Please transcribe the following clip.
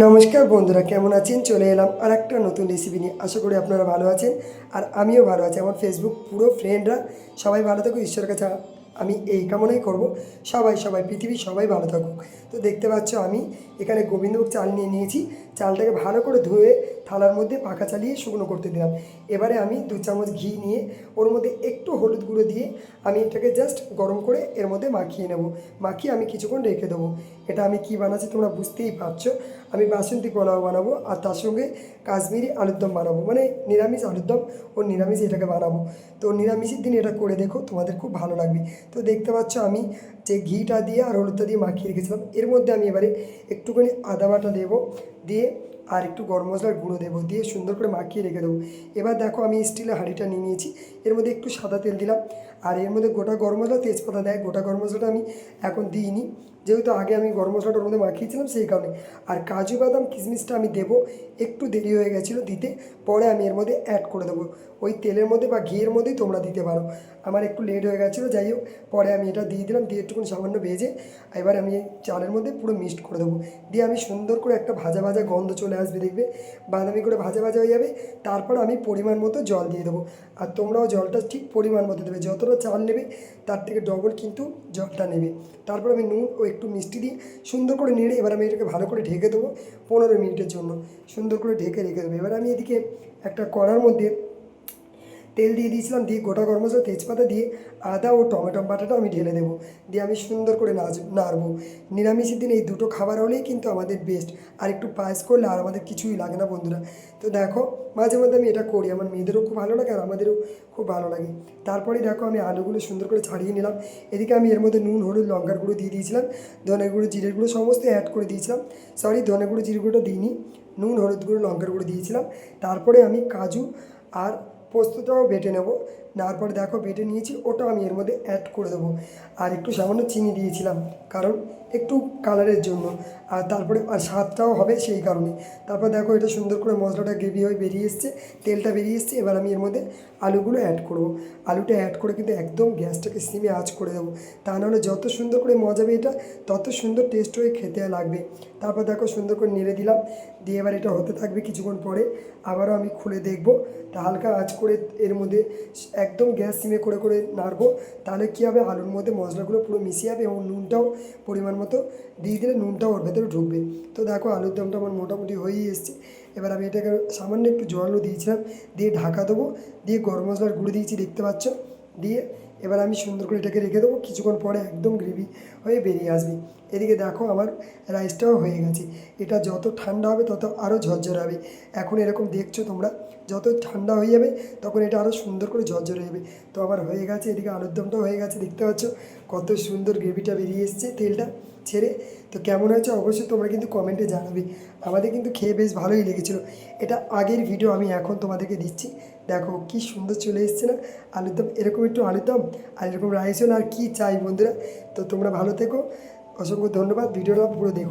নমস্কার বন্ধুরা, কেমন আছেন? চলে এলাম আর একটা নতুন রেসিপি নিয়ে। আশা করি আপনারা ভালো আছেন, আর আমিও ভালো আছি। আমার ফেসবুক পুরো ফ্রেন্ডরা সবাই ভালো থাকুক ঈশ্বরের কাছে আমি এই কামনাই করব। সবাই সবাই, পৃথিবীর সবাই ভালো থাকুক। তো দেখতে পাচ্ছ আমি এখানে গোবিন্দভোগ চাল নিয়ে নিয়েছি। চালটাকে ভালো করে ধুয়ে থালার মধ্যে পাখা চালিয়ে শুকনো করতে দিলাম। এবারে আমি দু চামচ ঘি নিয়ে ওর মধ্যে একটু হলুদ গুঁড়ো দিয়ে আমি এটাকে জাস্ট গরম করে এর মধ্যে মাখিয়ে নেব। মাখিয়ে আমি কিছুক্ষণ রেখে দেবো। এটা আমি কি বানাচ্ছি তোমরা বুঝতেই পারছ। আমি বাসন্তী পোলাও বানাবো আর তার সঙ্গে কাশ্মীরি আলুর দম বানাবো। মানে নিরামিষ আলুর দম ও নিরামিষ এটাকে বানাবো। তো নিরামিষের দিন এটা করে দেখো, তোমাদের খুব ভালো লাগবে। তো দেখতে পাচ্ছ আমি যে ঘিটা দিয়ে আর হলুদটা দিয়ে মাখিয়ে রেখেছিলাম। এর মধ্যে আমি এবারে একটুখানি আদা বাটা দেবো, দিয়ে আর একটু গরম মশলার গুঁড়ো দেবো, দিয়ে সুন্দর করে মাখিয়ে রেখে দেবো। এবার দেখো আমি স্টিলের হাঁড়িটা নিয়ে নিয়েছি। এর মধ্যে একটু সাদা তেল দিলাম। আর এর মধ্যে গোটা গরম মশলা তেজপাতা দেয়। গোটা গরম মশলাটা আমি এখন দিইনি। যেহেতু আগে আমি গরম মশলাটা ওর মধ্যে মাখিয়েছিলাম সেই কারণে। আর কাজু বাদাম কিশমিশটা আমি দেবো। একটু দেরি হয়ে গেছিল দিতে। পরে আমি এর মধ্যে অ্যাড করে দেবো। ওই তেলের মধ্যে বা ঘিয়ের মধ্যেই তোমরা দিতে পারো। আমার একটু লেট হয়ে গেছিল, যাই হোক। পরে আমি এটা দিয়ে দিলাম। দিয়ে একটুকুনি সামান্য ভেজে, এবার আমি চালের মধ্যে পুরো মিক্সড করে দেবো। দিয়ে আমি সুন্দর করে একটা ভাজা ভাজা গন্ধ চলে আসবে দেখবে। বাদামি করে ভাজা ভাজা হয়ে যাবে। তারপর আমি পরিমাণ মতো জল দিয়ে দেবো। আর তোমরাও জলটা ঠিক পরিমাণ মতো দেবে। যতটা চাল নেবে, তার থেকে ডবল কিন্তু জলটা নেবে। তারপর আমি নুন ও একটু মিষ্টি দিই সুন্দর করে নেড়ে এবার আমি এটাকে ভালো করে ঢেকে দেবো পনেরো মিনিটের জন্য। সুন্দর করে ঢেকে রেখে দেবো। এবার আমি এদিকে একটা কড়ার মধ্যে তেল দিয়ে দিয়েছিলাম, দিয়ে গোটা গরম মশলা তেজপাতা দিয়ে আদা ও টমেটো বাটাটা আমি ঢেলে দেবো। দিয়ে আমি সুন্দর করে নাচ নাড়বো। নিরামিষের দিন এই দুটো খাবার হলেই কিন্তু আমাদের বেস্ট আর একটু পায়েস করলে আর আমাদের কিছুই লাগে না বন্ধুরা। তো দেখো, মাঝে মধ্যে আমি এটা করি। আমার মেয়েদেরও খুব ভালো লাগে আর আমাদেরও খুব ভালো লাগে। তারপরে দেখো, আমি আলুগুলো সুন্দর করে ছাড়িয়ে নিলাম। এদিকে আমি এর মধ্যে নুন, হলুদ, লঙ্কার গুঁড়ো দিয়ে দিয়েছিলাম। ধনে গুঁড়ো, জিরের গুঁড়ো সমস্ত অ্যাড করে দিয়েছিলাম। সরি ধনে গুঁড়ো জিরে গুঁড়োটা দিইনি। নুন, হলুদ গুঁড়ো, লঙ্কার গুঁড়ো দিয়েছিলাম। তারপরে আমি কাজু আর পোস্তটাও বেটে নেব। নেওয়ার পরে দেখো বেটে নিয়েছি ওটাও আমি এর মধ্যে অ্যাড করে দেবো। আর একটু সামান্য চিনি দিয়েছিলাম, কারণ একটু কালারের জন্য। আর তারপরে, আর স্বাদটাও হবে সেই কারণে। তারপর দেখো এটা সুন্দর করে মশলাটা গ্রেভি হয়ে বেরিয়ে এসছে, তেলটা বেরিয়ে এসছে। এবার আমি এর মধ্যে আলুগুলো অ্যাড করব। আলুটা অ্যাড করে কিন্তু একদম গ্যাসটাকে সিমে আঁচ করে দেবো। তা নাহলে যত সুন্দর করে মজাবে এটা, তত সুন্দর টেস্ট হয়ে খেতে লাগবে। তারপর দেখো সুন্দর করে নেড়ে দিলাম। দিয়ে এবার এটা হতে থাকবে কিছুক্ষণ পরে। আবারও আমি খুলে দেখব। তা হালকা আঁচ করে এর মধ্যে একদম গ্যাস সিমে করে করে নাড়বো। তাহলে কী হবে? আলুর মধ্যে মশলাগুলো পুরো মিশিয়ে যাবে এবং নুনটাও পরিমাণ মতো দিয়ে দিলে নুনটাও ওর ভেতরে ঢুকবে। তো দেখো, আলুর দমটা আমার মোটামুটি হয়েই এসছে। এবার আমি এটাকে সামান্য একটু জলও দিয়েছিলাম, দিয়ে ঢাকা দেবো। দিয়ে গরম মশলার গুঁড়ো দিয়েছি, দেখতে পাচ্ছ? দিয়ে এবার আমি সুন্দর করে এটাকে রেখে দেবো, কিছুক্ষণ পরে একদম গ্রেভি হয়ে বেরিয়ে আসবে। এদিকে দেখো আমার রাইসটাও হয়ে গেছে। এটা যত ঠান্ডা হবে তত আরও ঝরঝরে হবে। এখন এরকম দেখছ তোমরা, যত ঠান্ডা হয়ে যাবে তখন এটা আরও সুন্দর করে ঝরঝরে হয়ে যাবে। তো আমার হয়ে গেছে, এদিকে আলুর দমটাও হয়ে গেছে, দেখতে পাচ্ছ? কত সুন্দর গ্রেভিটা বেরিয়ে এসছে তেলটা ছেড়ে। তো কেমন হয়েছে অবশ্যই তোমরা কিন্তু কমেন্টে জানাবে। আমাদের কিন্তু খেয়ে বেশ ভালোই লেগেছিলো। এটা আগের ভিডিও আমি এখন তোমাদেরকে দিচ্ছি। দেখো কি সুন্দর চলে এসছে না? আলুর দম, এরকম একটু আলুর দম? আর এরকম রাইসও না আর কী চাই বন্ধুরা? তো তোমরা ভালো থেকো। অসংখ্য ধন্যবাদ। ভিডিওটা পুরো দেখো।